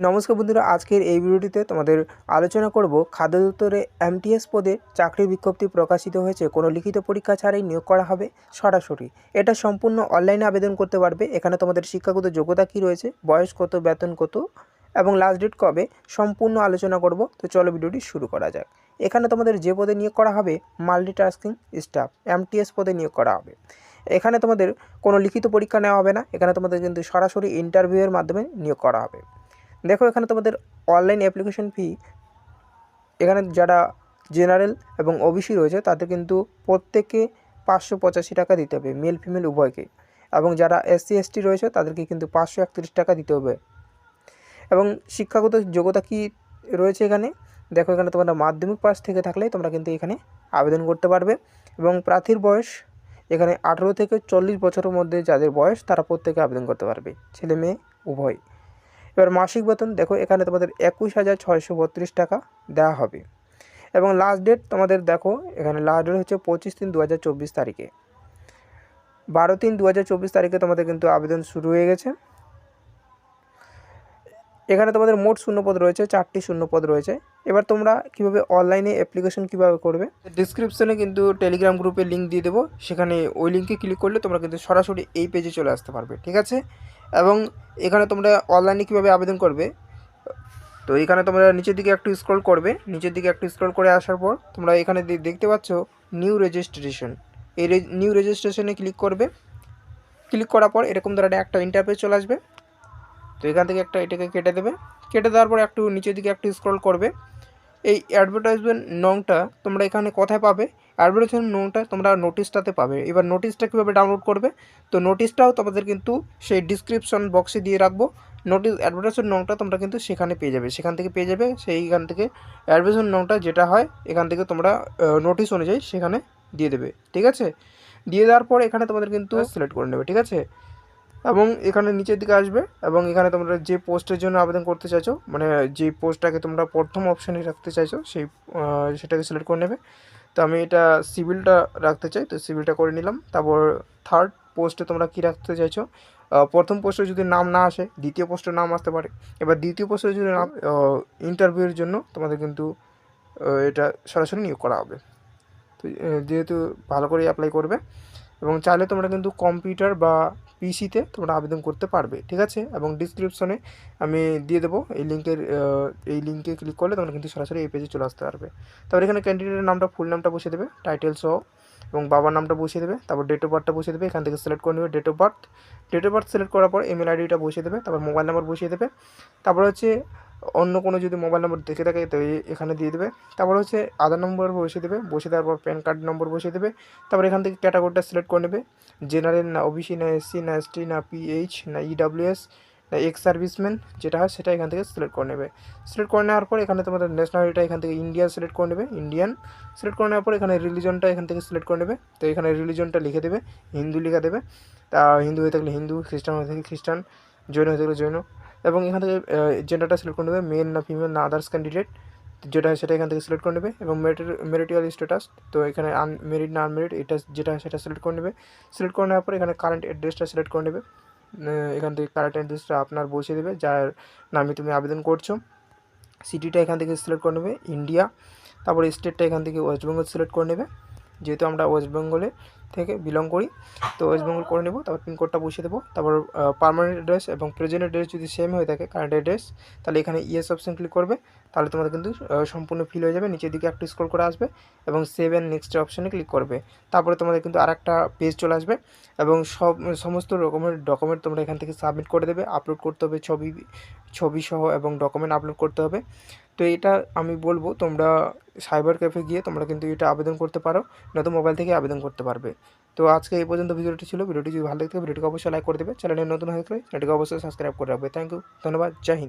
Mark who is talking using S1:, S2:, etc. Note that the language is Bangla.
S1: নমস্কার বন্ধুরা, আজকের এই ভিডিওটিতে তোমাদের আলোচনা করব খাদ্য দপ্তরে এমটিএস পদে চাকরির বিজ্ঞপ্তি প্রকাশিত হয়েছে। কোনো লিখিত পরীক্ষা ছাড়াই নিয়োগ করা হবে সরাসরি। এটা সম্পূর্ণ অনলাইনে আবেদন করতে পারবে। এখানে তোমাদের শিক্ষাগত যোগ্যতা কী রয়েছে, বয়স কত, বেতন কত এবং লাস্ট ডেট কবে সম্পূর্ণ আলোচনা করব। তো চলো ভিডিওটি শুরু করা যাক। এখানে তোমাদের যে পদে নিয়োগ করা হবে মাল্টিটাস্কিং স্টাফ এমটিএস পদে নিয়োগ করা হবে। এখানে তোমাদের কোনো লিখিত পরীক্ষা নেওয়া হবে না। এখানে তোমাদের কিন্তু সরাসরি ইন্টারভিউয়ের মাধ্যমে নিয়োগ করা হবে। দেখো এখানে তোমাদের অনলাইন অ্যাপ্লিকেশন ফি এখানে যারা জেনারেল এবং ওবিসি রয়েছে, তাদের কিন্তু প্রত্যেকে পাঁচশো পঁচাশি টাকা দিতে হবে মেল ফিমেল উভয়কে। এবং যারা এসসি এসটি রয়েছে, তাদেরকে কিন্তু পাঁচশো একত্রিশ টাকা দিতে হবে। এবং শিক্ষাগত যোগ্যতা কি রয়েছে এখানে? দেখো এখানে তোমরা মাধ্যমিক পাস থেকে থাকলে তোমরা কিন্তু এখানে আবেদন করতে পারবে। এবং প্রার্থীর বয়স, এখানে আঠেরো থেকে চল্লিশ বছরের মধ্যে যাদের বয়স, তারা প্রত্যেকে আবেদন করতে পারবে, ছেলে, মেয়ে, উভয়। এবার মাসিক বেতন, দেখো এখানে তোমাদের একুশ হাজার ছয়শো বত্রিশ টাকা দেওয়া হবে। এবং লাস্ট ডেট তোমাদের দেখো, এখানে লাস্ট ডেট হচ্ছে পঁচিশ তিন দু হাজার চব্বিশ তারিখে। বারো তিন দু হাজার চব্বিশ তারিখে তোমাদের কিন্তু আবেদন শুরু হয়ে গেছে। এখানে তোমাদের মোট শূন্যপদ রয়েছে, চারটি শূন্যপদ রয়েছে। এবার তোমরা কীভাবে অনলাইনে অ্যাপ্লিকেশন কীভাবে করবে? ডিসক্রিপশনে কিন্তু টেলিগ্রাম গ্রুপের লিঙ্ক দিয়ে দেবো। সেখানে ওই লিঙ্কে ক্লিক করলে তোমরা কিন্তু সরাসরি এই পেজে চলে আসতে পারবে, ঠিক আছে? এবং এখানে তোমরা অনলাইনে কীভাবে আবেদন করবে? তো এখানে তোমরা নিচের দিকে একটু স্ক্রল করবে। নিচের দিকে একটু স্ক্রল করে আসার পর তোমরা এখানে দেখতে পাচ্ছ নিউ রেজিস্ট্রেশন এই নিউ রেজিস্ট্রেশনে ক্লিক করবে। ক্লিক করার পর এরকম ধরনের একটা ইন্টারপেজ চলে আসবে। তো এখান থেকে একটা এটাকে কেটে দেবে। কেটে দেওয়ার পর একটু নিচের দিকে একটু স্ক্রল করবে। এই অ্যাডভার্টাইজমেন্ট নংটা তোমরা এখানে কোথায় পাবে? অ্যাডভার্টাইজমেন্ট নংটা তোমরা নোটিশটাতে পাবে। এবার নোটিশটা কীভাবে ডাউনলোড করবে? তো নোটিশটাও তোমাদের কিন্তু সেই ডিসক্রিপশন বক্সে দিয়ে রাখব। নোটিশ অ্যাডভার্টাইজমেন্ট নংটা তোমরা কিন্তু সেখানে পেয়ে যাবে। সেখান থেকে পেয়ে যাবে সেইখান থেকে অ্যাডভার্টাইজমেন্ট নংটা যেটা হয় এখান থেকে তোমরা নোটিশ অনুযায়ী সেখানে দিয়ে দেবে। ঠিক আছে? দিয়ে দেওয়ার পর এখানে তোমাদের কিন্তু সিলেক্ট করে নেবে। ঠিক আছে? এবং এখানে নিচের দিকে আসবে এবং এখানে তোমরা যে পোস্টের জন্য আবেদন করতে চাইছো মানে যে পোস্টটাকে তোমরা প্রথম অপশানে রাখতে চাইছো, সেই সেটাকে সিলেক্ট করে নেবে। তো আমি এটা সিভিলটা রাখতে চাই, তো সিভিলটা করে নিলাম। তারপর থার্ড পোস্টে তোমরা কি রাখতে চাইছো? প্রথম পোস্টে যদি নাম না আসে, দ্বিতীয় পোস্টে নাম আসতে পারে। এবার দ্বিতীয় পোস্টে যদি নাম ইন্টারভিউয়ের জন্য তোমাদের কিন্তু এটা সরাসরি নিয়োগ করা হবে। তো যেহেতু ভালো করে অ্যাপ্লাই করবে, এবং চাইলে তোমরা কিন্তু কম্পিউটার বা পিসিতে তোমরা আবেদন করতে পারবে, ঠিক আছে? এবং ডিসক্রিপশনে আমি দিয়ে দেবো, এই লিঙ্কের এই লিঙ্কে ক্লিক করলে তোমরা কিন্তু সরাসরি এই পেজে চলে আসতে পারবে। তারপর এখানে ক্যান্ডিডেটের নামটা ফুল নামটা বসিয়ে দেবে টাইটেল সহ, এবং বাবার নামটা বসিয়ে দেবে, তারপর ডেট অফ বার্থটা বসিয়ে দেবে, এখান থেকে সিলেক্ট করে নেবে date of birth date of birth select করার পর ইমেল আইডিটা বসিয়ে দেবে, তারপর মোবাইল নাম্বার বসিয়ে দেবে, তারপর হচ্ছে অন্য কোনো যদি মোবাইল নম্বর দেখে থাকে, তো এখানে দিয়ে দেবে। তারপর হচ্ছে আধার নম্বর বসে দেবে। বসে দেওয়ার পর প্যান কার্ড নম্বর বসিয়ে দেবে। তারপর এখান থেকে ক্যাটাগরিটা সিলেক্ট করে নেবে। জেনারেল না ওবিসি না এসসি না এসটি না পিএইচ না ইডাব্লিউএস না এক্স সার্ভিসম্যান যেটা হয়, সেটা এখান থেকে সিলেক্ট করে নেবে। সিলেক্ট করে নেওয়ার পর এখানে তোমাদের ন্যাশনালিটিটা এখান থেকে ইন্ডিয়া সিলেক্ট করে নেবে ইন্ডিয়ান সিলেক্ট করে নেওয়ার পর এখানে রিলিজনটা এখান থেকে সিলেক্ট করে নেবে। তো এখানে রিলিজনটা লিখে দেবে, হিন্দু লিখে দেবে। তা হিন্দু হয়ে থাকলে হিন্দু, খ্রিস্টান হয়ে থাকলে খ্রিস্টান। জৈন হয়ে থাকলে জৈন। এবং এখান থেকে জেন্ডারটা সিলেক্ট করে নেবে মেল না ফিমেল না আদার্স ক্যান্ডিডেট যেটা হয় সেটা এখান থেকে সিলেক্ট করে নেবে। এবং মেরিটিয়াল স্ট্যাটাস তো এখানে আনমেরিড না আনমেরিড এটা যেটা হয় সেটা সিলেক্ট করে নেবে। সিলেক্ট করে নেওয়ার পর এখানে কারেন্ট অ্যাড্রেসটা সিলেক্ট করে নেবে। এখান থেকে কারেন্ট অ্যাড্রেসটা আপনার বসিয়ে দেবে, যার নামে তুমি আবেদন করছ। সিটিটা এখান থেকে সিলেক্ট করে নেবে ইন্ডিয়া তারপর স্টেটটা এখান থেকে ওয়েস্ট বেঙ্গল সিলেক্ট করে নেবে। যেহেতু আমরা ওয়েস্ট বেঙ্গলে থেকে বিলং করি, তো ওয়েস্ট বেঙ্গল করে নেব, তারপর পিনকোডটা বসিয়ে দেবো, তারপর পারমানেন্ট অ্যাড্রেস এবং প্রেজেন্ট অ্যাড্রেস যদি সেম হয়ে থাকে কারেন্ট অ্যাড্রেস তাহলে এখানে ইয়েস অপশন ক্লিক করবে, তাহলে তোমাদের কিন্তু সম্পূর্ণ ফিল হয়ে যাবে, নিচের দিকে একটু স্ক্রল করে আসবে এবং সেভ অ্যান্ড নেক্সট অপশানে ক্লিক করবে। তারপরে তোমাদের কিন্তু আর একটা পেজ চলে আসবে এবং সব, সমস্ত রকমের ডকুমেন্ট তোমরা এখান থেকে সাবমিট করে দেবে আপলোড করতে হবে ছবি ছবি সহ এবং ডকুমেন্ট আপলোড করতে হবে। তো এটা আমি বলব, তোমরা সাইবার ক্যাফে গিয়ে তোমরা কিন্তু এটা আবেদন করতে পারো নয়তো মোবাইল থেকে আবেদন করতে পারবে। তো আজকে এই পর্যন্ত ভিডিওটি ছিল, ভিডিওটি যদি ভালো লাগে ভিডিওটিকে অবশ্যই লাইক করে দেবে চ্যানেলে নতুন হয়ে চ্যানেলটিকে অবশ্যই সাবস্ক্রাইব করে রাখবে। থ্যাংক ইউ ধন্যবাদ, জয় হিন্দ।